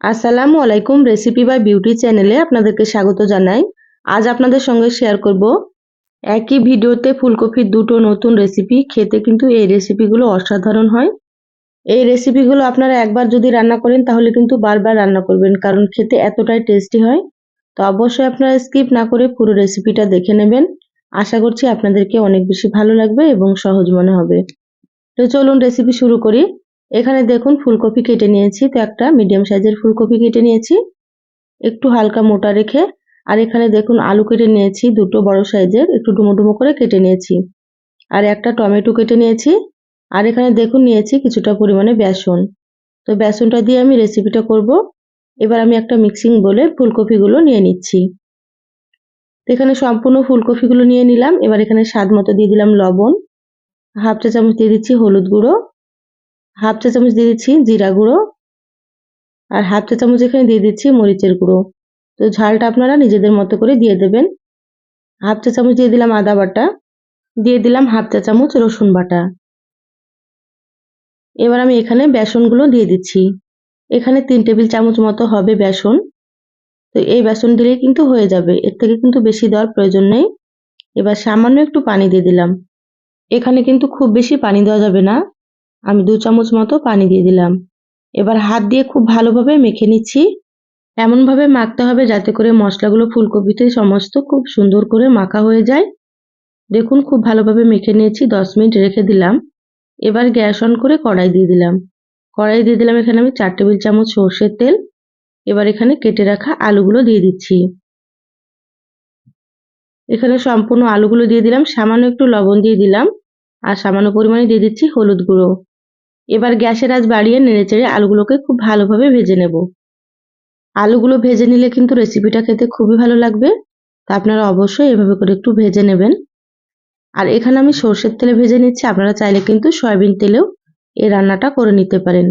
আসসালামু আলাইকুম recipe by beauty চ্যানেলে আপনাদেরকে স্বাগত জানাই। আজ আপনাদের সঙ্গে শেয়ার করব। একই ভিডিওতে ফুলকপির দুটো নতুন রেসিপি খেতে কিন্তু এই রেসিপিগুলো অসাধারণ হয়। এই রেসিপিগুলো আপনারা একবার যদি রান্না করেন, তাহলে কিন্তু বারবার রান্না করবেন, কারণ খেতে এতটাই টেস্টি হয়। তো অবশ্যই আপনারা স্কিপ না করে পুরো রেসিপিটা দেখে নেবেন। আশা করছি আপনাদেরকে অনেক বেশি ভালো লাগবে এবং সহজ মনে হবে। তো চলুন রেসিপি শুরু করি। এখানে দেখুন ফুলকপি কেটে নিয়েছি, তো একটা মিডিয়াম সাইজের ফুলকপি কেটে নিয়েছি। একটু হালকা মোটা রেখে, আর এখানে দেখুন আলু কেটে নিয়েছি, দুটো বড় সাইজের, একটু ডুমো ডুমো করে কেটে নিয়েছি। আর একটা টমেটো কেটে নিয়েছি, আর এখানে দেখুন নিয়েছি কিছুটা পরিমাণে বেসন। তো বেসনটা দিয়ে আমি রেসিপিটা করব। এবার আমি একটা মিক্সিং বলে ফুলকপিগুলো নিয়ে নিচ্ছি। তো এখানে সম্পূর্ণ ফুলকপিগুলো নিয়ে নিলাম, এবার এখানে স্বাদ মতো দিয়ে দিলাম লবণ। হাফ চা চামচ দিয়ে দিচ্ছি হলুদ গুঁড়ো। হাফ চা চামচ দিয়ে দিচ্ছি জিরা গুঁড়ো আর হাফ চা চামচ এখানে দিয়ে দিচ্ছি মরিচের গুঁড়ো। তো ঝালটা আপনারা নিজেদের মতো করে দিয়ে দেবেন। হাফ চা চামচ দিয়ে দিলাম আদা বাটা, দিয়ে দিলাম হাফ চা চামচ রসুন বাটা। এবার আমি এখানে বেসনগুলো দিয়ে দিচ্ছি। এখানে তিন টেবিল চামচ মতো হবে বেসন। তো এই বেসন দিলেই কিন্তু হয়ে যাবে, এর থেকে কিন্তু বেশি দেওয়ার প্রয়োজন নেই। এবার সামান্য একটু পানি দিয়ে দিলাম। এখানে কিন্তু খুব বেশি পানি দেওয়া যাবে না। আমি দু চামচ মতো পানি দিয়ে দিলাম। এবার হাত দিয়ে খুব ভালোভাবে মেখে নিচ্ছি। এমনভাবে মাখতে হবে যাতে করে মশলাগুলো ফুলকপিতে সমস্ত খুব সুন্দর করে মাখা হয়ে যায়। দেখুন, খুব ভালোভাবে মেখে নিয়েছি, দশ মিনিট রেখে দিলাম। এবার গ্যাস অন করে কড়াই দিয়ে দিলাম। কড়াই দিয়ে দিলাম এখানে আমি চার টেবিল চামচ সর্ষের তেল। এবার এখানে কেটে রাখা আলুগুলো দিয়ে দিচ্ছি। এখানে সম্পূর্ণ আলুগুলো দিয়ে দিলাম, সামান্য একটু লবণ দিয়ে দিলাম। আর সামান্য পরিমাণে দিয়ে দিচ্ছি হলুদ গুঁড়ো। এবার গ্যাসের আজ বাড়িয়ে নেড়েচেড়ে আলুগুলোকে খুব ভালোভাবে ভেজে নেব। আলুগুলো ভেজে নিলে কিন্তু রেসিপিটা খেতে খুবই ভালো লাগবে। তা আপনারা অবশ্যই এভাবে করে একটু ভেজে নেবেন। আর এখানে আমি সর্ষের তেলে ভেজে নিচ্ছি, আপনারা চাইলে কিন্তু সয়াবিন তেলেও এই রান্নাটা করে নিতে পারেন।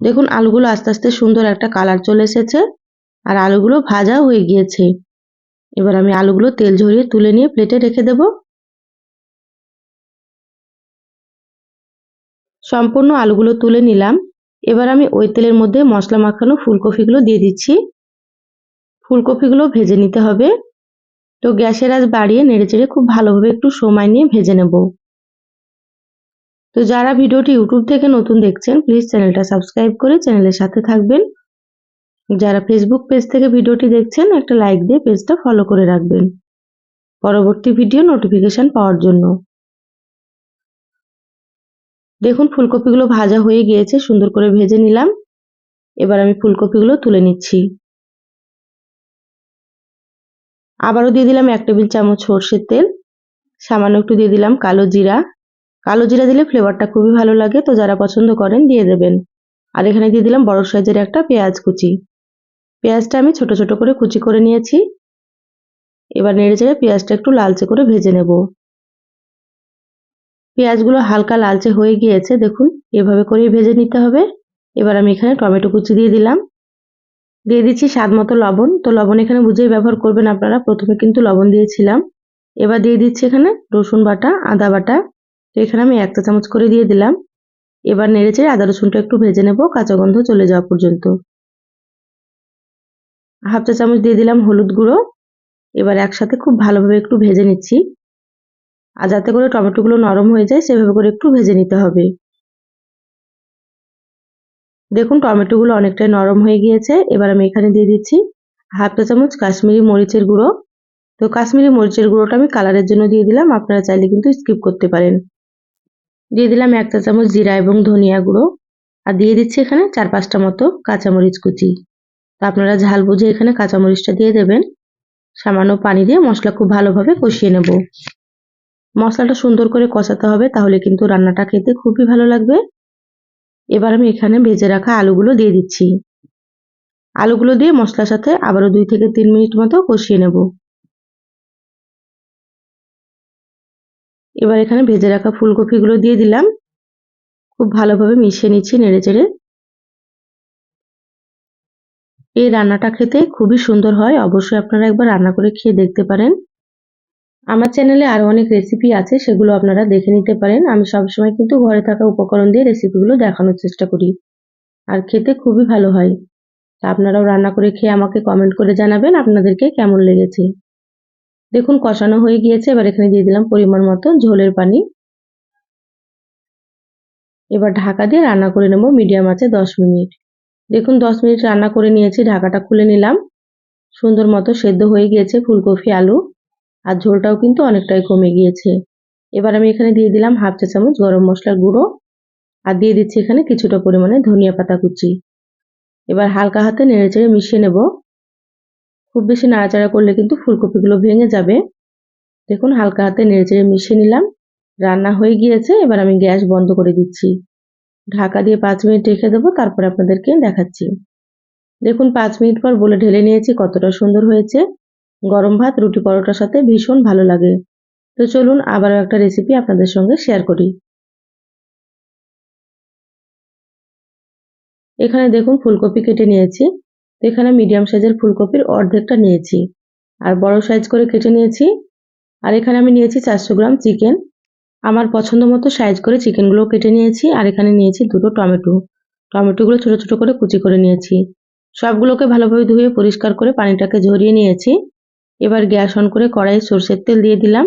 দেখুন, আলুগুলো আস্তে আস্তে সুন্দর একটা কালার চলে এসেছে আর আলুগুলো ভাজা হয়ে গিয়েছে। এবার আমি আলুগুলো তেল ঝরিয়ে তুলে নিয়ে প্লেটে রেখে দেবো। সম্পূর্ণ আলুগুলো তুলে নিলাম। এবার আমি ওই তেলের মধ্যে মশলা মাখানো ফুলকপিগুলো দিয়ে দিচ্ছি। ফুলকপিগুলো ভেজে নিতে হবে। তো গ্যাসের আজ বাড়িয়ে নেড়েচেড়ে খুব ভালোভাবে একটু সময় নিয়ে ভেজে নেব। তো যারা ভিডিওটি ইউটিউব থেকে নতুন দেখছেন, প্লিজ চ্যানেলটা সাবস্ক্রাইব করে চ্যানেলের সাথে থাকবেন। যারা ফেসবুক পেজ থেকে ভিডিওটি দেখছেন, একটা লাইক দিয়ে পেজটা ফলো করে রাখবেন। পরবর্তী ভিডিও নোটিফিকেশন পাওয়ার জন্য। দেখুন, ফুলকপিগুলো ভাজা হয়ে গিয়েছে, সুন্দর করে ভেজে নিলাম। এবার আমি ফুলকপিগুলো তুলে নিচ্ছি। আবারও দিয়ে দিলাম এক টেবিল চামচ সর্ষের তেল, সামান্য একটু দিয়ে দিলাম কালো জিরা। কালো জিরা দিলে ফ্লেভারটা খুবই ভালো লাগে, তো যারা পছন্দ করেন দিয়ে দেবেন। আর এখানে দিয়ে দিলাম বড় সাইজের একটা পেঁয়াজ কুচি। পেঁয়াজটা আমি ছোট ছোট করে কুচি করে নিয়েছি। এবার নেড়ে চেড়ে পেঁয়াজটা একটু লালচে করে ভেজে নেব। পেঁয়াজগুলো হালকা লালচে হয়ে গিয়েছে, দেখুন, এভাবে করেই ভেজে নিতে হবে। এবার আমি এখানে টমেটো কুচি দিয়ে দিলাম। দিয়ে দিচ্ছি স্বাদ মতো লবণ। তো লবণ এখানে বুঝেই ব্যবহার করবেন আপনারা, প্রথমে কিন্তু লবণ দিয়েছিলাম। এবার দিয়ে দিচ্ছি এখানে রসুন বাটা, আদা বাটা। তো এখানে আমি একটা চামচ করে দিয়ে দিলাম। এবার নেড়েচে আদা রসুনটা একটু ভেজে নেব, কাঁচা গন্ধ চলে যাওয়া পর্যন্ত। হাফ চা চামচ দিয়ে দিলাম হলুদ গুঁড়ো। এবার একসাথে খুব ভালোভাবে একটু ভেজে নিচ্ছি। আর যাতে করে টমেটোগুলো নরম হয়ে যায়, সেভাবে করে একটু ভেজে নিতে হবে। দেখুন, টমেটোগুলো অনেকটাই নরম হয়ে গিয়েছে। এবার আমি এখানে দিয়ে দিচ্ছি হাফ চা চামচ কাশ্মীরি মরিচের গুঁড়ো। তো কাশ্মীরি মরিচের গুঁড়োটা আমি কালারের জন্য দিয়ে দিলাম, আপনারা চাইলে কিন্তু স্কিপ করতে পারেন। দিয়ে দিলাম এক চা চামচ জিরা এবং ধনিয়া গুঁড়ো। আর দিয়ে দিচ্ছি এখানে চার পাঁচটা মতো কাঁচামরিচ কুচি। তো আপনারা ঝাল বুঝে এখানে কাঁচামরিচটা দিয়ে দেবেন। সামান্য পানি দিয়ে মশলা খুব ভালোভাবে কষিয়ে নেব। মশলাটা সুন্দর করে কষাতে হবে, তাহলে কিন্তু রান্নাটা খেতে খুবই ভালো লাগবে। এবার আমি এখানে ভেজে রাখা আলুগুলো দিয়ে দিচ্ছি। আলুগুলো দিয়ে মশলার সাথে আবারও দুই থেকে তিন মিনিট মতো কষিয়ে নেব। এবার এখানে ভেজে রাখা ফুলকপিগুলো দিয়ে দিলাম। খুব ভালোভাবে মিশিয়ে নিচ্ছি নেড়ে চেড়ে। এই রান্নাটা খেতে খুবই সুন্দর হয়, অবশ্যই আপনারা একবার রান্না করে খেয়ে দেখতে পারেন। আমার চ্যানেলে আরও অনেক রেসিপি আছে, সেগুলো আপনারা দেখে নিতে পারেন। আমি সবসময় কিন্তু ঘরে থাকা উপকরণ দিয়ে রেসিপিগুলো দেখানোর চেষ্টা করি। আর খেতে খুবই ভালো হয়। তা আপনারাও রান্না করে খেয়ে আমাকে কমেন্ট করে জানাবেন আপনাদেরকে কেমন লেগেছে। দেখুন, কষানো হয়ে গিয়েছে। এবার এখানে দিয়ে দিলাম পরিমাণ মতো ঝোলের পানি। এবার ঢাকা দিয়ে রান্না করে নেব মিডিয়াম আছে দশ মিনিট। দেখুন, দশ মিনিট রান্না করে নিয়েছি, ঢাকাটা খুলে নিলাম। সুন্দর মতো সেদ্ধ হয়ে গিয়েছে ফুলকপি, আলু। আর ঝোলটাও কিন্তু অনেকটাই কমে গিয়েছে। এবার আমি এখানে দিয়ে দিলাম হাফ চা চামচ গরম মশলার গুঁড়ো আর দিয়ে দিচ্ছি এখানে কিছুটা পরিমাণে ধনিয়া পাতা কুচি। এবার হালকা হাতে নেড়েচেড়ে মিশিয়ে নেব। খুব বেশি নাড়াচাড়া করলে কিন্তু ফুলকপিগুলো ভেঙে যাবে। দেখুন হালকা হাতে নেড়েচেড়ে মিশিয়ে নিলাম। রান্না হয়ে গিয়েছে, এবার আমি গ্যাস বন্ধ করে দিচ্ছি। ঢাকা দিয়ে পাঁচ মিনিট রেখে দেবো, তারপর আপনাদেরকে দেখাচ্ছি। দেখুন পাঁচ মিনিট পর বলে ঢেলে নিয়েছি, কতটা সুন্দর হয়েছে। গরম ভাত, রুটি পরোটার সাথে ভীষণ ভালো লাগে। তো চলুন আবারও একটা রেসিপি আপনাদের সঙ্গে শেয়ার করি। এখানে দেখুন ফুলকপি কেটে নিয়েছি। এখানে মিডিয়াম সাইজের ফুলকপির অর্ধেকটা নিয়েছি। আর বড় সাইজ করে কেটে নিয়েছি। আর এখানে আমি নিয়েছি চারশো গ্রাম চিকেন আমার পছন্দ মতো সাইজ করে চিকেনগুলো কেটে নিয়েছি। আর এখানে নিয়েছি দুটো টমেটো। টমেটোগুলো ছোট ছোট করে কুচি করে নিয়েছি। সবগুলোকে ভালোভাবে ধুয়ে পরিষ্কার করে পানিটাকে ঝরিয়ে নিয়েছি। এবার গ্যাস অন করে কড়াইয়ে সর্ষের তেল দিয়ে দিলাম।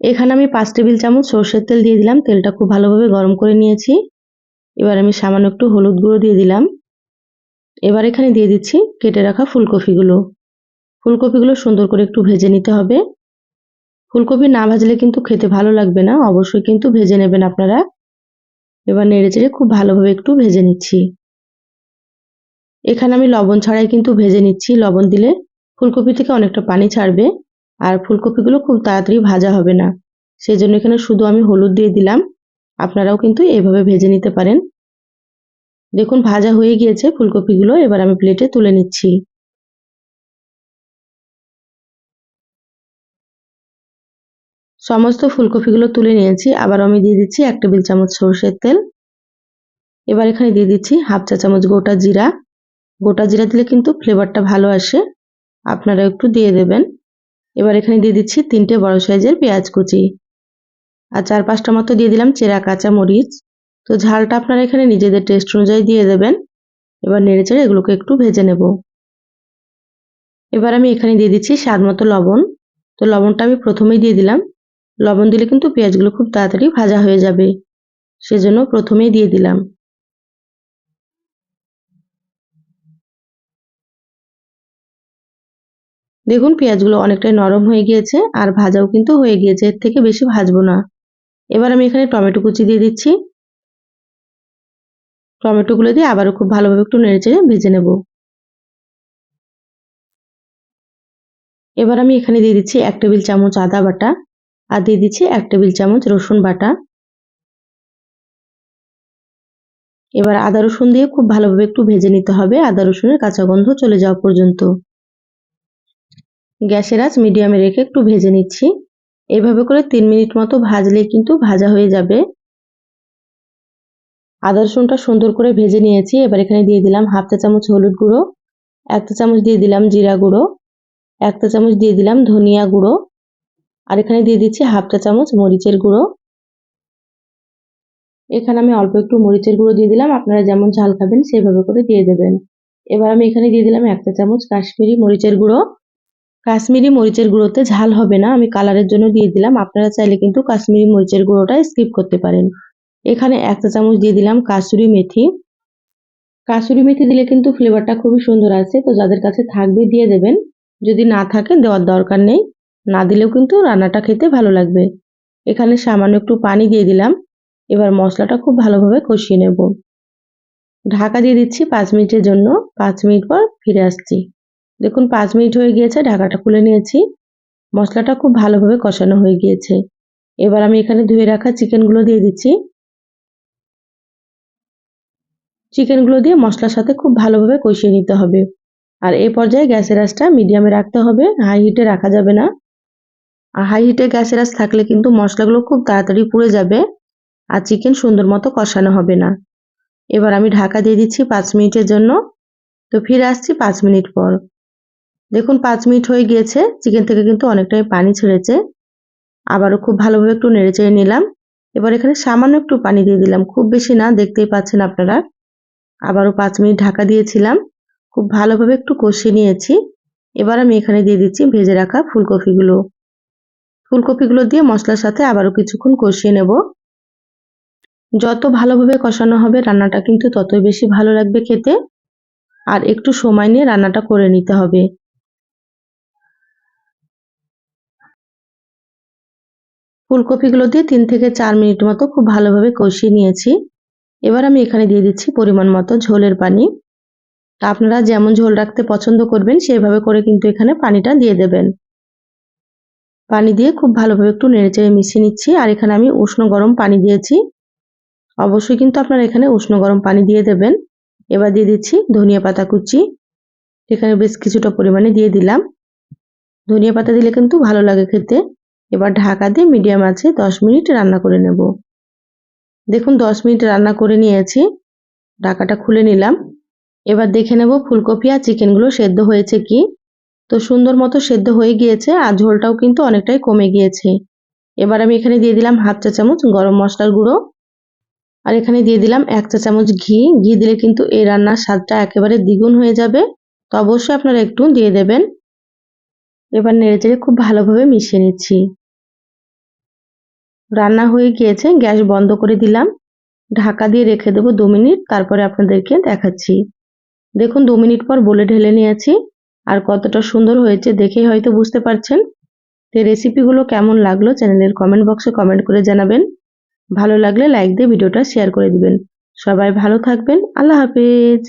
এখানে আমি পাঁচ টেবিল চামচ সর্ষের তেল দিয়ে দিলাম। তেলটা খুব ভালোভাবে গরম করে নিয়েছি। এবার আমি সামান্য একটু হলুদ গুঁড়ো দিয়ে দিলাম। এবার এখানে দিয়ে দিচ্ছি কেটে রাখা ফুলকপিগুলো। ফুলকপিগুলো সুন্দর করে একটু ভেজে নিতে হবে। ফুলকপি না ভাজলে কিন্তু খেতে ভালো লাগবে না। অবশ্যই কিন্তু ভেজে নেবেন আপনারা। এবার নেড়ে চেড়ে খুব ভালোভাবে একটু ভেজে নিচ্ছি। এখানে আমি লবণ ছাড়াই কিন্তু ভেজে নিচ্ছি। লবণ দিলে ফুলকপি থেকে অনেকটা পানি ছাড়বে আর ফুলকপিগুলো খুব তাড়াতাড়ি ভাজা হবে না। সেই জন্য এখানে শুধু আমি হলুদ দিয়ে দিলাম। আপনারাও কিন্তু এইভাবে ভেজে নিতে পারেন। দেখুন, ভাজা হয়ে গিয়েছে ফুলকপিগুলো। এবার আমি প্লেটে তুলে নিচ্ছি। সমস্ত ফুলকপিগুলো তুলে নিয়েছি। আবার আমি দিয়ে দিচ্ছি এক টেবিল চামচ সরষের তেল। এবার এখানে দিয়ে দিচ্ছি হাফ চা চামচ গোটা জিরা। গোটা জিরা দিলে কিন্তু ফ্লেভারটা ভালো আসে। আপনারা একটু দিয়ে দেবেন। এবার এখানে দিয়ে দিচ্ছি তিনটে বড় সাইজের পেঁয়াজ কুচি। আর চার পাঁচটা মতো দিয়ে দিলাম চেরা কাঁচা মরিচ। তো ঝালটা আপনারা এখানে নিজেদের টেস্ট অনুযায়ী দিয়ে দেবেন। এবার নেড়ে চেড়ে এগুলোকে একটু ভেজে নেব। এবার আমি এখানে দিয়ে দিচ্ছি স্বাদ মতো লবণ। তো লবণটা আমি প্রথমেই দিয়ে দিলাম। লবণ দিলে কিন্তু পেঁয়াজগুলো খুব তাড়াতাড়ি ভাজা হয়ে যাবে। সেজন্য প্রথমেই দিয়ে দিলাম। দেখুন, পেঁয়াজগুলো অনেকটাই নরম হয়ে গিয়েছে আর ভাজাও কিন্তু হয়ে গিয়েছে। এর থেকে বেশি ভাজবো না। এবার আমি এখানে টমেটো কুচি দিয়ে দিচ্ছি। টমেটোগুলো দিয়ে আবারও খুব ভালোভাবে একটু নেড়েচেড়ে ভেজে নেব। এবার আমি এখানে দিয়ে দিচ্ছি এক টেবিল চামচ আদা বাটা আর দিয়ে দিচ্ছি এক টেবিল চামচ রসুন বাটা। এবার আদা রসুন দিয়ে খুব ভালোভাবে একটু ভেজে নিতে হবে। আদা রসুনের কাঁচা গন্ধ চলে যাওয়া পর্যন্ত। গ্যাসের আঁচ মিডিয়ামে রেখে একটু ভেজে নিচ্ছি। এভাবে করে তিন মিনিট মতো ভাজলে কিন্তু ভাজা হয়ে যাবে। আদা রসুনটা সুন্দর করে ভেজে নিয়েছি। এবার এখানে দিয়ে দিলাম হাফ চা চামচ হলুদ গুঁড়ো, এক চা চামচ দিয়ে দিলাম জিরা গুঁড়ো, এক চা চামচ দিয়ে দিলাম ধনিয়া গুঁড়ো, আর এখানে দিয়ে দিচ্ছি হাফ চা চামচ মরিচের গুঁড়ো। এখানে আমি অল্প একটু মরিচের গুঁড়ো দিয়ে দিলাম। আপনারা যেমন ঝাল খাবেন সেভাবে করে দিয়ে দেবেন। এবার আমি এখানে দিয়ে দিলাম এক চা চামচ কাশ্মীরি মরিচের গুঁড়ো। কাশ্মীরি মরিচের গুঁড়োতে ঝাল হবে না। আমি কালারের জন্য দিয়ে দিলাম। আপনারা চাইলে কিন্তু কাশ্মীরি মরিচের গুঁড়োটা স্কিপ করতে পারেন। এখানে এক চা চামচ দিয়ে দিলাম কাসুরি মেথি। কাসুরি মেথি দিলে কিন্তু ফ্লেভারটা খুবই সুন্দর আছে তো যাদের কাছে থাকবে দিয়ে দেবেন। যদি না থাকে, দেওয়ার দরকার নেই। না দিলেও কিন্তু রান্নাটা খেতে ভালো লাগবে। এখানে সামান্য একটু পানি দিয়ে দিলাম। এবার মশলাটা খুব ভালোভাবে কষিয়ে নেব। ঢাকা দিয়ে দিচ্ছি পাঁচ মিনিটের জন্য। পাঁচ মিনিট পর ফিরে আসছি। দেখুন, পাঁচ মিনিট হয়ে গিয়েছে, ঢাকাটা খুলে নিয়েছি। মশলাটা খুব ভালোভাবে কষানো হয়ে গিয়েছে। এবার আমি এখানে ধুয়ে রাখা চিকেনগুলো দিয়ে দিচ্ছি। চিকেনগুলো দিয়ে মশলার সাথে খুব ভালোভাবে কষিয়ে নিতে হবে। আর এই পর্যায়ে গ্যাসের আঁচটা মিডিয়ামে রাখতে হবে, হাই হিটে রাখা যাবে না। আর হাই হিটে গ্যাসের আঁচ থাকলে কিন্তু মশলাগুলো খুব তাড়াতাড়ি পুড়ে যাবে আর চিকেন সুন্দর মতো কষানো হবে না। এবার আমি ঢাকা দিয়ে দিচ্ছি পাঁচ মিনিটের জন্য। তো ফিরে আসছি পাঁচ মিনিট পর। দেখুন, পাঁচ মিনিট হয়ে গিয়েছে। চিকেন থেকে কিন্তু অনেকটাই পানি ছেড়েছে। আবারও খুব ভালোভাবে একটু নেড়ে চেড়ে নিলাম। এবার এখানে সামান্য একটু পানি দিয়ে দিলাম। খুব বেশি না, দেখতেই পাচ্ছেন আপনারা। আবারও পাঁচ মিনিট ঢাকা দিয়েছিলাম। খুব ভালোভাবে একটু কষিয়ে নিয়েছি। এবার আমি এখানে দিয়ে দিচ্ছি ভেজে রাখা ফুলকপিগুলো। ফুলকপিগুলো দিয়ে মশলার সাথে আবারও কিছুক্ষণ কষিয়ে নেব। যত ভালোভাবে কষানো হবে রান্নাটা কিন্তু ততই বেশি ভালো লাগবে খেতে। আর একটু সময় নিয়ে রান্নাটা করে নিতে হবে। ফুলকপিগুলো দিয়ে তিন থেকে চার মিনিট মতো খুব ভালোভাবে কষিয়ে নিয়েছি। এবার আমি এখানে দিয়ে দিচ্ছি পরিমাণ মতো ঝোলের পানি। আপনারা যেমন ঝোল রাখতে পছন্দ করবেন সেইভাবে করে কিন্তু এখানে পানিটা দিয়ে দেবেন। পানি দিয়ে খুব ভালোভাবে একটু নেড়েচেড়ে মিশিয়ে নিচ্ছি, আর এখানে আমি উষ্ণ গরম পানি দিয়েছি। অবশ্যই কিন্তু আপনারা এখানে উষ্ণ গরম পানি দিয়ে দেবেন। এবার দিয়ে দিচ্ছি ধনিয়া পাতা কুচি। এখানে বেশ কিছুটা পরিমাণে দিয়ে দিলাম। ধনিয়া পাতা দিলে কিন্তু ভালো লাগে খেতে। এবার ঢাকা দিয়ে মিডিয়াম আছে, দশ মিনিট রান্না করে নেব। দেখুন, দশ মিনিট রান্না করে নিয়েছি, ঢাকাটা খুলে নিলাম। এবার দেখে নেব ফুলকপি আর চিকেনগুলো সেদ্ধ হয়েছে কি। তো সুন্দর মতো সেদ্ধ হয়ে গিয়েছে আর ঝোলটাও কিন্তু অনেকটাই কমে গিয়েছে। এবার আমি এখানে দিয়ে দিলাম হাফ চা চামচ গরম মশলার গুঁড়ো। আর এখানে দিয়ে দিলাম এক চা চামচ ঘি। ঘি দিলে কিন্তু এই রান্নার স্বাদটা একেবারে দ্বিগুণ হয়ে যাবে। তো অবশ্যই আপনারা একটু দিয়ে দেবেন। এবার নেড়েচেড়ে খুব ভালোভাবে মিশিয়ে নিচ্ছি। রান্না হয়ে গিয়েছে, গ্যাস বন্ধ করে দিলাম। ঢাকা দিয়ে রেখে দেবো দু মিনিট, তারপরে আপনাদেরকে দেখাচ্ছি। দেখুন, দু মিনিট পর বলে ঢেলে নিয়েছি। আর কতটা সুন্দর হয়েছে দেখেই হয়তো বুঝতে পারছেন। তো রেসিপিগুলো কেমন লাগল চ্যানেলের কমেন্ট বক্সে কমেন্ট করে জানাবেন। ভালো লাগলে লাইক দিয়ে ভিডিওটা শেয়ার করে দিবেন। সবাই ভালো থাকবেন। আল্লাহ হাফেজ।